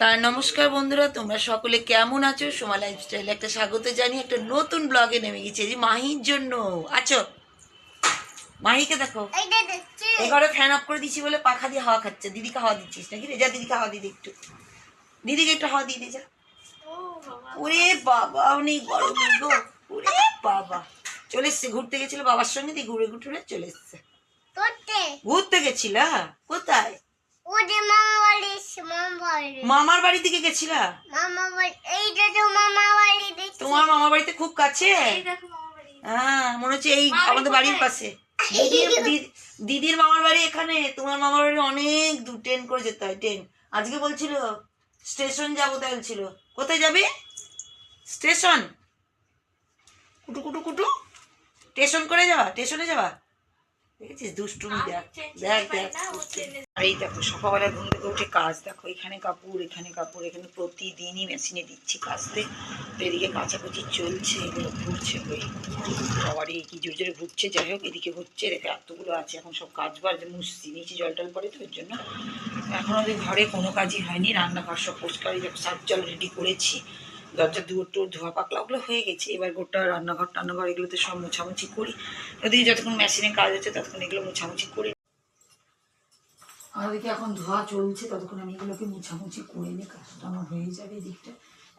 তার নমস্কার বন্ধুরা তোমরা সকলে কেমন আছো? সোমা লাইফস্টাইল একটা স্বাগত জানিয়ে একটা নতুন ব্লগে নেমে গেছি যে মাহির জন্য। আছো? মাহিকে দেখো। এই ঘরে ফ্যান অফ করে দিছি বলে পাখা দিয়ে হাওয়া খাচ্ছে। দিদিকে হাওয়া দিচ্ছিস নাকি রেজা দিদিকে হাওয়া দিয়ে দে একটু। দিদিকে একটু হাওয়া দিয়ে দে যা। ওরে বাবা অনেক গরম গো। ওরে বাবা। চলে এসছে ঘুরতে গেছিল বাবার সঙ্গে দিয়ে ঘুরে ঘুরে চলে এসছে। ঘুরতে। গেছিলা কোথায় ওদের মামা বাড়ি এসছে, মামা বাড়ি মামার বাড়ি থেকে গেছিলা? মামা বাড়ি এইটা তো মামা বাড়ি দেখছি। তোমার মামা বাড়িতে খুব কাছে? এই দেখো মামা বাড়ি। হ্যাঁ মনে হচ্ছে এই আমাদের বাড়ির পাশে। দিদির মামার বাড়ি এখানে। তোমার মামার বাড়ি অনেক দূর। ট্রেন করে যেতে হয় ট্রেন। আজকে বলছিল স্টেশন যাব তাই বলছিল। কোথায় যাবে? স্টেশন। কুটু কুটু কুটু। স্টেশন করে যাওয়া স্টেশনে যাওয়া দেখেছিস? দুষ্টুমি দেখ দেখ দেখ। এই দেখো সকালবেলা ঘুম থেকে উঠে কাজ দেখো এখানে কাপড় এখানে কাপড় এখানে প্রতিদিনই মেশিনে দিচ্ছি কাচতে তো এদিকে কাচাকুচি চলছে এগুলো ঘুরছে ওই সবারই কি জোরে জোরে ঘুরছে যাই হোক এদিকে হচ্ছে রেখে এতগুলো আছে এখন সব কাজ বার যে মুছছি নিচে জল টল পড়ে তো ওর জন্য। এখন ওদের ঘরে কোনো কাজই হয়নি রান্নাঘর সব পরিষ্কার সার জল রেডি করেছি। দরজা টুয়ার ধোয়া পাকলা ওগুলো হয়ে গেছে। এবার গোটা রান্নাঘর টান্নাঘর এগুলোতে সব মোছামুছি করি। ওদিকে যতক্ষণ মেশিনে কাজ হচ্ছে ততক্ষণ এগুলো মোছামুছি করি। ওদিকে এখন ধোয়া চলছে, ততক্ষণ আমি এগুলোকে মোছামুছি করে নিই, কাজটা আমার হয়ে যাবে এদিকটা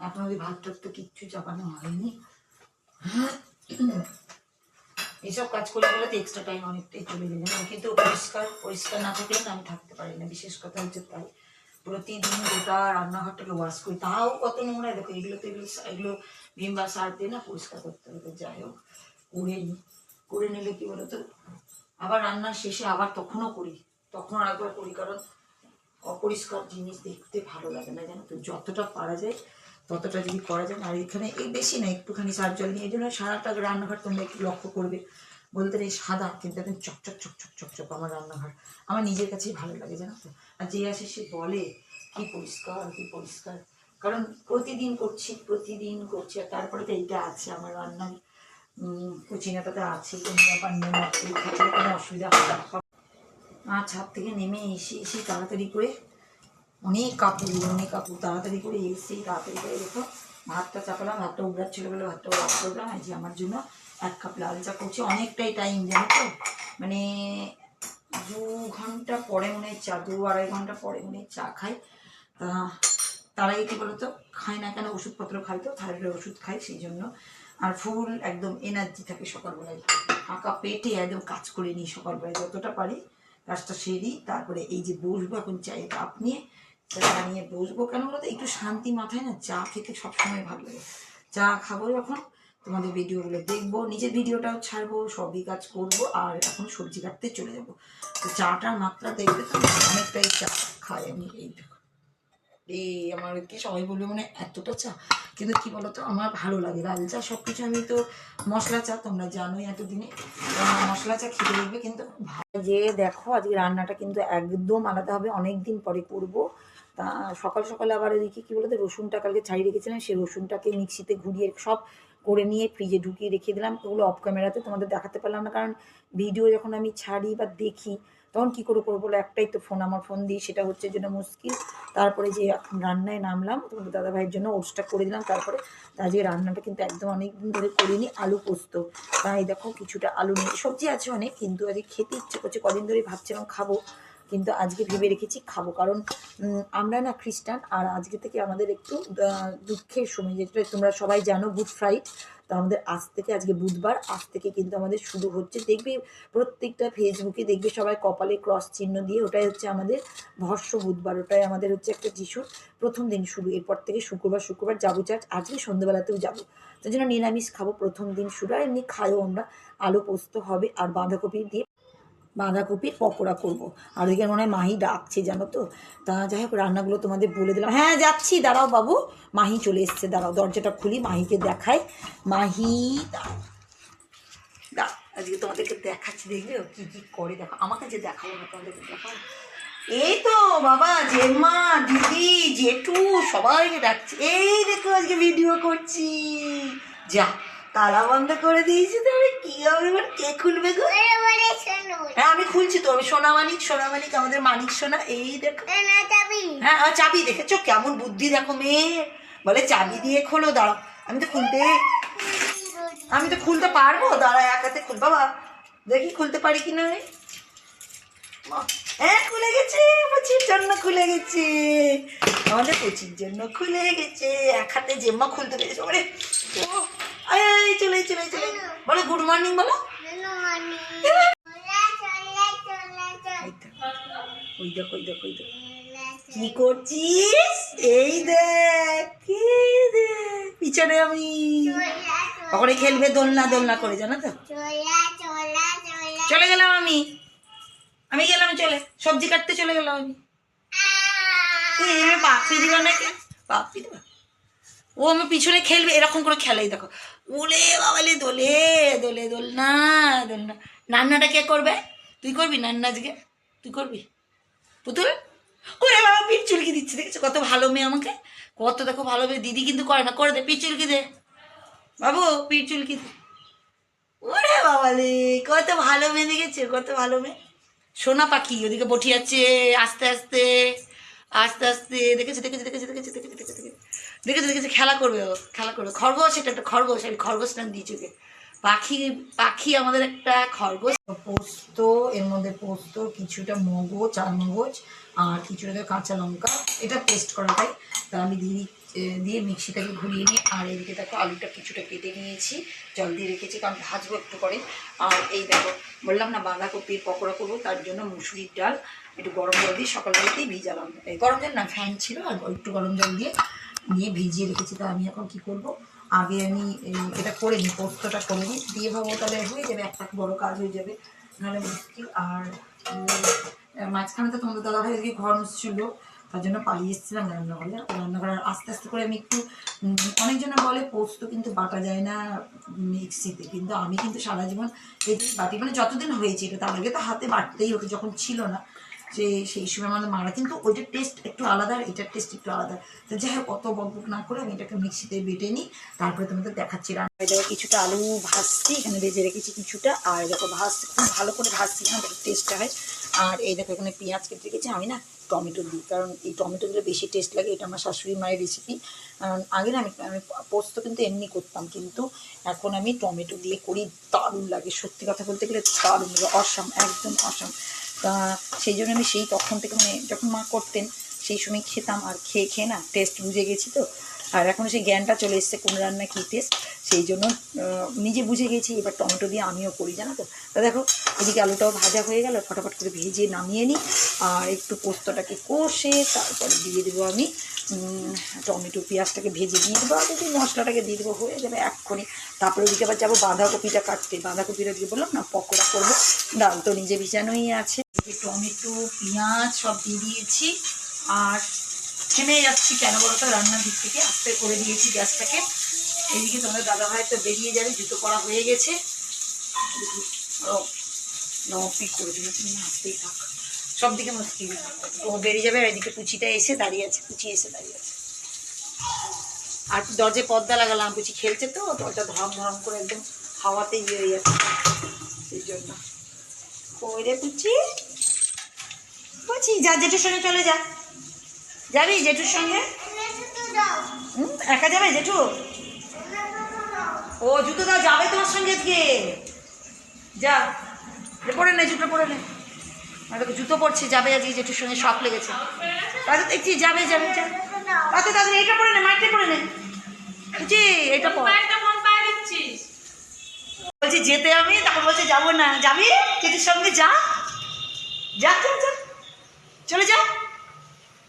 এখন ওই ভাত টাত তো কিচ্ছু চাপানো হয়নি। এইসব কাজ করলে গেলে তো এক্সট্রা টাইম অনেকটাই চলে যায়। কিন্তু পরিষ্কার পরিষ্কার না থাকলে আমি থাকতে পারি না, বিশেষ কথা হচ্ছে তাই। প্রতিদিন গোটা রান্নাঘরটাকে ওয়াশ করি, তাও কত নোংরা দেখো, এগুলো তো এগুলো এগুলো ভিমবা সার দিয়ে না পরিষ্কার করতে হবে যাই হোক, করে নিই করে নিলে কি বলতো? আবার রান্নার শেষে আবার তখনও করি, তখন একবার করি, কারণ অপরিষ্কার জিনিস দেখতে ভালো লাগে না, জানো তো? যতটা পারা যায়, ততটা যদি করা যায় আর এখানে এই বেশি না, একটুখানি সার জল নিয়ে, এই জন্য সারাটা রান্নাঘর তোমরা একটু লক্ষ্য করবে। বলতে এই সাদা, কিন্তু একদম চকচক চকচক চকচক আমার রান্নাঘর। আমার নিজের কাছেই ভালো লাগে, জানো তো? আর যে আসে, সে বলে, কি পরিষ্কার কি পরিষ্কার? কারণ প্রতিদিন করছি প্রতিদিন করছি, আর তারপরে তো এইটা আছে, আমার রান্নার কুচিনাটাতে আছে নেই কোনো অসুবিধা হবে না। আর ছাদ থেকে নেমে এসে এসে তাড়াতাড়ি করে অনেক কাপড় অনেক কাপড় তাড়াতাড়ি করে এসে, তাড়াতাড়ি করে দেখো, ভাতটা চাপালাম, ভাতটা উবড়ার বলে ভাতটা ওয়াশ করলাম যে আমার জন্য। এক কাপ লাল চা করছি। অনেকটাই টাইম জানো তো? মানে দু ঘণ্টা পরে মনে হয় চা, দু আড়াই ঘণ্টা পরে মনে চা খাই। তার আগে কী বলতো? খাই না কেন, ওষুধপত্র খাই তো, থাইরয়েডের ওষুধ খাই সেই জন্য। আর ফুল একদম এনার্জি থাকে সকালবেলায়। ফাঁকা পেটে একদম কাজ করে নিই সকালবেলায় যতটা পারি। কাজটা সেরি তারপরে এই যে বসবো এখন চায়ের কাপ নিয়ে, চা নিয়ে বসবো কেন বলতো? একটু শান্তি মাথায় না চা খেতে সবসময় ভালো লাগে। চা খাব যখন তোমাদের ভিডিওগুলো দেখব, নিজের ভিডিওটাও ছাড়বো, সবই কাজ করব, আর এখন সবজি কাটতে চলে যাব। তো চাটার মাত্রা দেখবে তো? অনেকটাই চা খাই আমি, এই এই আমার কি সবাই বলবে মানে এতটা চা? কিন্তু কি বলতো, আমার ভালো লাগে। লাল চা সব কিছু আমি তো মশলা চা, তোমরা জানোই এতদিনে। মশলা চা খেতে দেখবে কিন্তু যে দেখো, আজকে রান্নাটা কিন্তু একদম আলাদা হবে অনেক দিন পরে করব। তা সকাল সকালে আবার ওদিকে কী বলতো, রসুনটা কালকে ছাড়িয়ে রেখেছিলাম, সেই রসুনটাকে মিক্সিতে ঘুরিয়ে সব করে নিয়ে ফ্রিজে ঢুকিয়ে রেখে দিলাম। ওগুলো অফ ক্যামেরাতে তোমাদের দেখাতে পারলাম না, কারণ ভিডিও যখন আমি ছাড়ি বা দেখি, তখন কী করে করব বলো? একটাই তো ফোন আমার ফোন দিই সেটা হচ্ছে যেটা মুশকিল। তারপরে যে রান্নায় নামলাম, তোমাদের দাদা ভাইয়ের জন্য ওটসটা করে দিলাম। তারপরে আজকে রান্নাটা কিন্তু একদম অনেক দিন ধরে করিনি, আলু পোস্ত। তাই দেখো কিছুটা আলু নেই সবজি আছে অনেক, কিন্তু আজকে খেতে ইচ্ছে করছে, কদিন ধরে ভাবছিলাম খাব। কিন্তু আজকে ভেবে রেখেছি খাব। কারণ আমরা না খ্রিস্টান, আর আজকে থেকে আমাদের একটু দুঃখের সময়, যেটা তোমরা সবাই জানো, গুড ফ্রাইড, তো আমাদের আজ থেকে, আজকে বুধবার, আজ থেকে কিন্তু আমাদের শুরু হচ্ছে। দেখবে প্রত্যেকটা ফেসবুকে দেখবে সবাই কপালে ক্রস চিহ্ন দিয়ে, ওটাই হচ্ছে আমাদের ভস্য বুধবার, ওটাই আমাদের হচ্ছে একটা যিশুর প্রথম দিন শুরু। এরপর থেকে শুক্রবার শুক্রবার যাব চার্চ, আজকে সন্ধ্যেবেলাতেও যাব। তার জন্য নিরামিষ খাব, প্রথম দিন শুরু, আর এমনি খাইও আমরা, আলু পোস্ত হবে, আর বাঁধাকপি দিয়ে বাঁধাকপির পকোড়া করব। আর ওদিকে মনে হয় মাহি ডাকছে জানো তো? তা যাই হোক রান্নাগুলো তোমাদের বলে দিলাম। হ্যাঁ যাচ্ছি দাঁড়াও বাবু। মাহি চলে এসছে দাঁড়াও দরজাটা খুলি মাহিকে দেখাই। মাহি দাঁড়াও, আজকে তোমাদেরকে দেখাচ্ছি দেখবে ও কি কি করে দেখো। আমাকে যে দেখাবো না তোমাদেরকে দেখাবো এই তো বাবা জেম্মা দিদি জেঠু সবাইকে ডাকছি এই দেখো আজকে ভিডিও করছি। যা। তালা বন্ধ করে দিয়েছি তো আমি। কি হবে এবার? কে খুলবে গো? হ্যাঁ আমি খুলছি তো। আমি সোনা মানিক সোনা মানিক আমাদের মানিক সোনা। এই দেখো। হ্যাঁ আর চাবি দেখেছ? কেমন বুদ্ধি দেখো মেয়ে। বলে চাবি দিয়ে খোলো দাঁড়াও। আমি তো খুলতে আমি তো খুলতে পারব? দাঁড়া এক হাতে খুল বাবা দেখি খুলতে পারি কি না হ্যাঁ খুলে গেছে। পুচির জন্য খুলে গেছে। আমাদের পুচির জন্য খুলে গেছে। এক হাতে জেম্মা খুলতে পেরেছে। ওরে ও, আয় চলে চলে চলে। বলো গুড মর্নিং বলো। ওই দেখ ওই দেখ ওই দেখ কি করছিস? এই দেখ এই দেখ। পিছনে আমি ওখানে খেলবে দোলনা দোলনা করে জানো তো। চলা গেলাম আমি। আমি গেলাম চলে। সবজি কাটতে চলে গেলাম আমি। এই পাপড়ি দিল নাকি? পাপড়ি দিবা। ও আমার পিছনে খেলবে, এরকম করে খেলাই, দেখো। ওলে বাবালে দোলে দোলে, দোল না দোল না রান্নাটা কে করবে? তুই করবি নান্না আজকে তুই করবি? পুতুল? ওরে বাবা, পিঠ চুলকি দিচ্ছে, দেখেছ? কত ভালো মেয়ে আমাকে। কত দেখো ভালো মেয়ে, দিদি কিন্তু করে না, করে দে, পিঠ চুলকি দে। বাবু, পিঠ চুলকি দে। ওরে বাবালে কত ভালো মেয়ে দেখেছে, কত ভালো মেয়ে। সোনা পাখি, ওদিকে বটি আছে আস্তে আস্তে আস্তে আস্তে দেখেছে দেখেছে দেখেছে দেখেছে দেখেছে দেখেছে। দেখেছে দেখেছে, খেলা করবে ও, খেলা করবে। খরগোশ, এটা একটা খরগোশ, আমি খরগোশ নাম দিয়েছি ওকে। পাখি পাখি আমাদের একটা খরগোশ। পোস্ত, এর মধ্যে পোস্ত, কিছুটা মগজ, চার মগজ, আর কিছুটা কাঁচা লঙ্কা। এটা পেস্ট করাটাই তা আমি দিয়ে দিয়ে মিক্সিটাকে ঘুরিয়ে নিই, আর এদিকে দেখো আলুটা কিছুটা কেটে নিয়েছি। জল দিয়ে রেখেছি, কারণ ভাজবো একটু করে। আর এই দেখো, বললাম না, বাঁধাকপির পকোড়া করব, তার জন্য মুসুরির ডাল। একটু গরম জল দিয়ে সকালবেলাতেই ভিজালাম। এই গরম জল না ফ্যান ছিল, আর একটু গরম জল দিয়ে নিয়ে ভিজিয়ে রেখেছি, তা আমি এখন কি করব? আগে আমি এটা করে নিই, পোস্তটা করে নিই। দিয়ে ভাবো তাহলে হয়ে যাবে একটা বড় কাজ হয়ে যাবে। নাহলে মুশকিল। আর মাঝখানে তো তোমাদের দাদা ভাই ঘর ছিল তার জন্য পালিয়ে এসেছিলাম রান্নাঘরে। রান্নাঘরে আর আস্তে আস্তে করে আমি একটু অনেকজনে বলে, পোস্ত কিন্তু বাটা যায় না মিক্সিতে। কিন্তু আমি কিন্তু সারা জীবন এটি বাটি মানে যতদিন হয়েছে এটা, তার আগে তো হাতে বাটতেই হতো যখন ছিল না। যে সেই সময় আমাদের মারা কিন্তু ওইটার টেস্ট একটু আলাদা আর এটার টেস্ট একটু আলাদা। তো যাই হোক, অত বকবক না করে আমি এটাকে মিক্সিতে বেটে নিই, তারপরে তোমাদের দেখাচ্ছি রান্না। কিছুটা আলু ভাজছি, এখানে ভেজে রেখেছি কিছুটা। আর দেখো ভাজছি খুব ভালো করে ভাজছি দেখো টেস্টটা হয়। আর এই দেখো, এখানে পেঁয়াজ কেটে রেখেছি, আমি না টমেটো দিই, কারণ এই টমেটো দিলে বেশি টেস্ট লাগে, এটা আমার শাশুড়ি মায়ের রেসিপি কারণ আগে না আমি আমি পোস্ত কিন্তু এমনি করতাম, কিন্তু এখন আমি টমেটো দিয়ে করি দারুণ লাগে, সত্যি কথা বলতে গেলে দারুণ লাগে, অসাম, একদম অসাম। তা সেই জন্য আমি সেই তখন থেকে মানে যখন মা করতেন, সেই সময় খেতাম আর খেয়ে খেয়ে না টেস্ট বুঝে গেছি তো। আর এখন সেই জ্ঞানটা চলে এসছে কোন রান্না কী টেস্ট সেই জন্য নিজে বুঝে গেছি, এবার টমেটো দিয়ে আমিও করি, জানো তো? তা দেখো, এদিকে আলুটাও ভাজা হয়ে গেল, ফটাফট করে ভেজে নামিয়ে নিই, আর একটু পোস্তটাকে কষে তারপরে দিয়ে দেবো আমি টমেটো পেঁয়াজটাকে ভেজে দিয়ে দেবো, আর যদি মশলাটাকে দিয়ে দেবো, হয়ে যাবে এক্ষুনি। তারপরে ওদিকে আবার যাব বাঁধাকপিটা কাটতে, বাঁধাকপিটা দিয়ে বললাম, না, পকোড়া করব। ডাল তো নিজে ভিজানোই আছে। টমেটো, পেঁয়াজ সব দিয়ে দিয়েছি, আর থেমে যাচ্ছি কেন বলতো রান্নার দিক থেকে আস্তে করে দিয়েছি গ্যাসটাকে। তোমাদের দাদা ভাই তো বেরিয়ে যাবে, জুতো করা হয়ে গেছে। নপিক করে দিলে। তুমি আসতেই থাক। সব দিকে মুশকিল। ও বেরিয়ে যাবে আর এদিকে পুচিটা এসে দাঁড়িয়ে আছে পুচি এসে দাঁড়িয়ে আছে। আর দরজায় পর্দা লাগালাম পুচি খেলছে তো, দরজা ধরম ধরম করে একদম হাওয়াতে ইয়ে হয়ে যাচ্ছে। সেই জন্য। কই রে পুচি পুচি যা, জেঠুর সঙ্গে চলে যা। যাবি জেঠুর সঙ্গে? একা যাবে জেঠু? ও, জুতো দাও, যাবে তোমার সঙ্গে আজকে। যা পরে নে জুতো পরে নে। জুতো পরছে, যাবে আজকে জেঠুর সঙ্গে, শখ লেগেছে। তাহলে দেখছি যাবে যাবে, যা। তাতে তাদের এইটা পরে নে মাইটে পরে নে। বুঝি এটা পর। বলছি, যেতে আমি তখন বলছে, যাব না। যাবি? জেঠুর সঙ্গে যা। যা যা যা। চলে যা।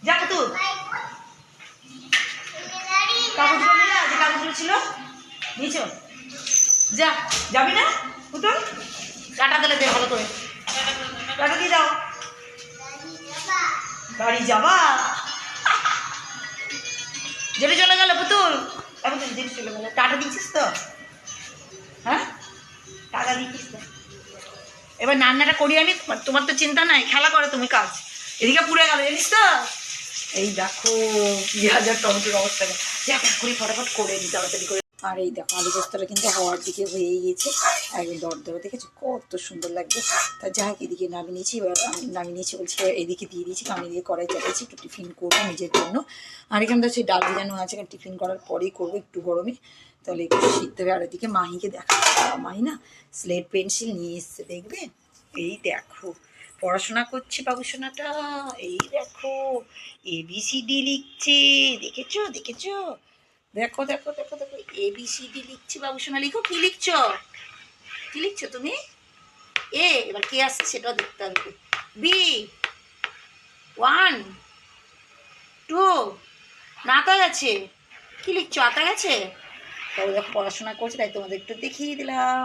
যা কাগজগুলো আজ কাগজগুলো ছিল। নিয়েছো? যা, যাবি না? পুতুল? কাটা দিলে ভালো করে। কাটা দিয়ে গাড়ি যাবা? চলে গেল পুতুল। এখন জেলে চলে গেল। টাটা দিচ্ছিস তো? হ্যাঁ? টাকা দিচ্ছিস তো? এবার রান্নাটা করি আমি তোমার তো চিন্তা নাই। খেলা করে তুমি কাজ। এদিকে পুড়ে গেল, জানিস তো? এই দেখো পেঁয়াজ আর টমেটোর অবস্থা। যা করি ফটাফট করে নি তাড়াতাড়ি করে। আর এই দেখো, আলু পোস্তটা কিন্তু হওয়ার দিকে হয়ে গিয়েছে। একদম দরদরা দেখেছ? কত সুন্দর লাগবে তা হোক এদিকে নামিয়ে নিয়েছি। এবার নামিয়ে নিয়েছি বলছি এদিকে দিয়ে দিয়েছি আমি দিয়ে কড়াই চাপিয়েছি, একটু টিফিন করব নিজের জন্য। আর এখানে তো সেই ডাল ভিজানো আছে, এখানে টিফিন করার পরেই করব একটু গরমে। তাহলে একটু শিখতে হবে। আর এদিকে মাহিকে দেখা মাহি না, স্লেট পেন্সিল নিয়ে এসছে, দেখবে? এই দেখো। পড়াশোনা করছে বাবুসোনাটা। এই দেখো এবিসিডি লিখছে। দেখেছ দেখেছ? দেখো দেখো দেখো দেখো এবিসিডি লিখছি বাবুসোনা। লিখো, কি লিখছো? কি লিখছো তুমি? এ এবার কে আসছে সেটাও দেখতে হবে। বি ওয়ান টু নাতা গেছে। কি লিখছো? আতা গেছে? তবে দেখো, পড়াশোনা করছে, তাই তোমাদের একটু দেখিয়ে দিলাম।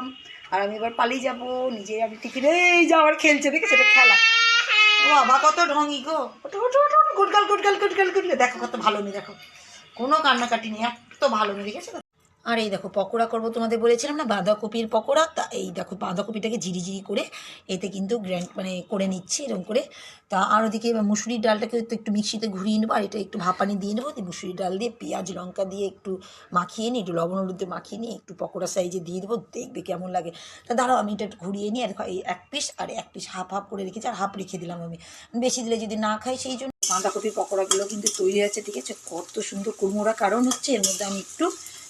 আর আমি এবার পালিয়ে যাব নিজে আমি টিফিন এই যাওয়ার খেলছে দেখে সেটা খেলা। ও বাবা, কত ঢঙ্গি গো। ওটো ওটো গুটকাল গুটগাল গুটগাল গুটগাল গুটগাল। দেখো কত ভালো নেই দেখো। কোনো কান্নাকাটি নেই, এত ভালো নেই দেখেছ? আর এই দেখো, পকোড়া করব তোমাদের বলেছিলাম না, বাঁধাকপির পকোড়া। তা এই দেখো, বাঁধাকপিটাকে ঝিরি ঝিরি করে এতে কিন্তু গ্র্যান্ড মানে করে নিচ্ছি এরকম করে। তা আর ওদিকে মুসুরির ডালটাকে তো একটু মিক্সিতে ঘুরিয়ে নেব, আর এটা একটু ভাপানি দিয়ে নেব। দিয়ে মুসুরির ডাল দিয়ে পেঁয়াজ লঙ্কা দিয়ে একটু মাখিয়ে নিই একটু লবণ হলুদ মাখিয়ে নিই একটু পকোড়া সাইজে দিয়ে দেবো। দেখবে কেমন লাগে। তা দাঁড়াও, আমি এটা একটু ঘুরিয়ে নিয়ে, দেখো, এই এক পিস আর এক পিস হাফ হাফ করে রেখেছি, আর হাফ রেখে দিলাম আমি। বেশি দিলে যদি না খাই, সেই জন্য বাঁধাকপির পকোড়াগুলো কিন্তু তৈরি আছে ঠিক আছে? কত সুন্দর কুড়মোড়া কারণ হচ্ছে, এর মধ্যে আমি একটু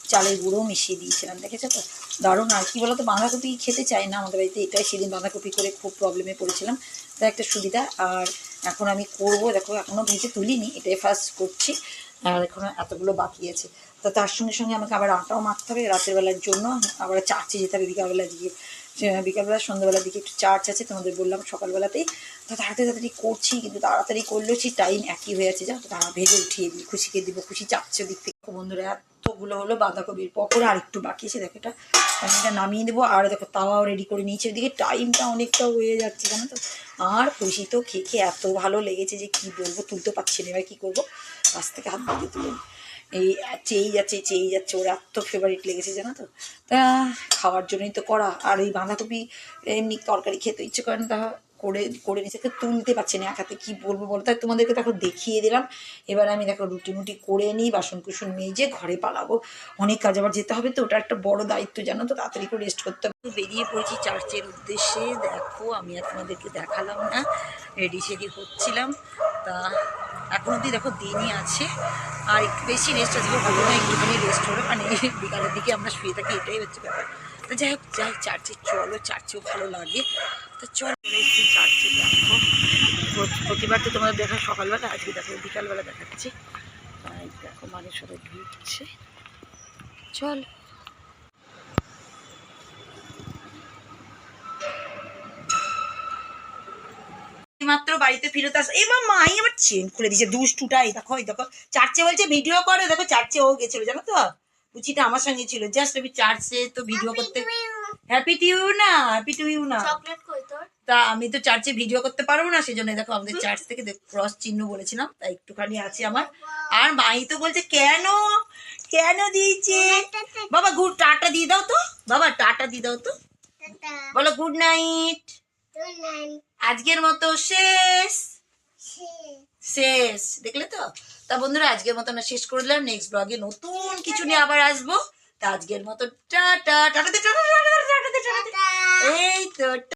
চালের গুঁড়ো মিশিয়ে দিয়েছিলাম, দেখেছ তো? দারুণ। আর কি বলতো, বাঁধাকপি খেতে চায় না আমাদের বাড়িতে, এটাই সেদিন বাঁধাকপি করে খুব প্রবলেমে পড়েছিলাম। তা একটা সুবিধা। আর এখন আমি করব, দেখো এখনও ভেজে তুলিনি, এটাই ফার্স্ট করছি। আর এখনও এতগুলো বাকি আছে। তো তার সঙ্গে সঙ্গে আমাকে আবার আটাও মারতে হবে রাতের বেলার জন্য। আবার চার্চে যেতে হবে বিকালবেলা দিকে যে বিকালবেলা, সন্ধ্যাবেলার দিকে একটু চার্চ আছে, তোমাদের বললাম সকালবেলাতেই। তো তাড়াতাড়ি তাড়াতাড়ি করছি, কিন্তু তাড়াতাড়ি করলেও সেই টাইম একই হয়ে আছে তো? তারা ভেজে উঠিয়ে দিই, খুশিকে দিব, খুশি চাচ্ছে দিক থেকে। বন্ধুরা, এতগুলো হলো বাঁধাকপির পকোড়া, আর একটু বাকি আছে, দেখো এটা। এটা নামিয়ে দেবো, আর দেখো তাওয়াও রেডি করে নিয়েছি। ওদিকে টাইমটা অনেকটা হয়ে যাচ্ছে, জানো তো? আর খুশি তো খেয়ে খেয়ে এত ভালো লেগেছে যে কি বলব, তুলতে পারছি না, এবার কী করব? কাছ থেকে হাত দিয়ে তুলে। এই চেয়েই যাচ্ছে চেয়েই যাচ্ছে ওর এত ফেভারিট লেগেছে, জানো তো? তা খাওয়ার জন্যই তো করা, আর ওই বাঁধাকপি এমনি তরকারি খেতে ইচ্ছে করে না, তা করে করে নিচ্ছে তো তুলতে পারছি না, এক হাতে কী বলব বলো? তাই তোমাদেরকে দেখো দেখিয়ে দিলাম, এবার আমি দেখো রুটি মুটি করে নিই, বাসন কুসন মেজে ঘরে পালাবো। অনেক কাজ আবার যেতে হবে তো, ওটা একটা বড় দায়িত্ব, জানো তো, তাড়াতাড়ি করে রেস্ট করতে হবে। বেরিয়ে পড়েছি চার্চের উদ্দেশ্যে, দেখো, আমি আর তোমাদেরকে দেখালাম না রেডি সেডি হচ্ছিলাম, তা এখন অবধি দেখো দিনই আছে, আর একটু বেশি রেস্ট আসবে ভালো না একটুখানি রেস্ট হলো। মানে বিকালের দিকে আমরা শুয়ে থাকি, এটাই হচ্ছে ব্যাপার। তো যাই হোক, যাই চার্চে চলো চার্চেও ভালো লাগে। তো চল একটু চার্চে দেখো। প্রতিবার তো তোমাদের দেখা সকালবেলা, আজকে দেখো বিকালবেলা দেখাচ্ছি। দেখো মানুষ সবাই ঢুকছে চল। বাড়িতে ফিরত আস এই মা মাই আবার চেন খুলে দিয়েছে দুষ্টুটাই দেখো এই দেখো চার্চে বলছে ভিডিও করো দেখো চার্চে ও গেছিল জানো তো? বুচিটা আমার সঙ্গে ছিল জাস্ট আমি চার্চে তো ভিডিও করতে হ্যাপি টু ইউ না হ্যাপি টু ইউ না। চকলেট কই তোর? তা আমি তো চার্চে ভিডিও করতে পারব না সেজন্য দেখো আমাদের চার্চ থেকে ক্রস চিহ্ন বলেছিলাম তাই একটুখানি আছে আমার। আর মাই তো বলছে কেন? কেন দিয়েছে? বাবা গুড টাটা দিয়ে দাও তো। বাবা টাটা দিয়ে দাও তো। বলো গুড নাইট। আজকের মতো শেষ শেষ দেখলে তো তা বন্ধুরা আজকের মতো আমরা শেষ করে দিলাম নেক্সট ব্লগে নতুন কিছু নিয়ে আবার আসব তা আজকের মতো টাটা টাটা। এই তো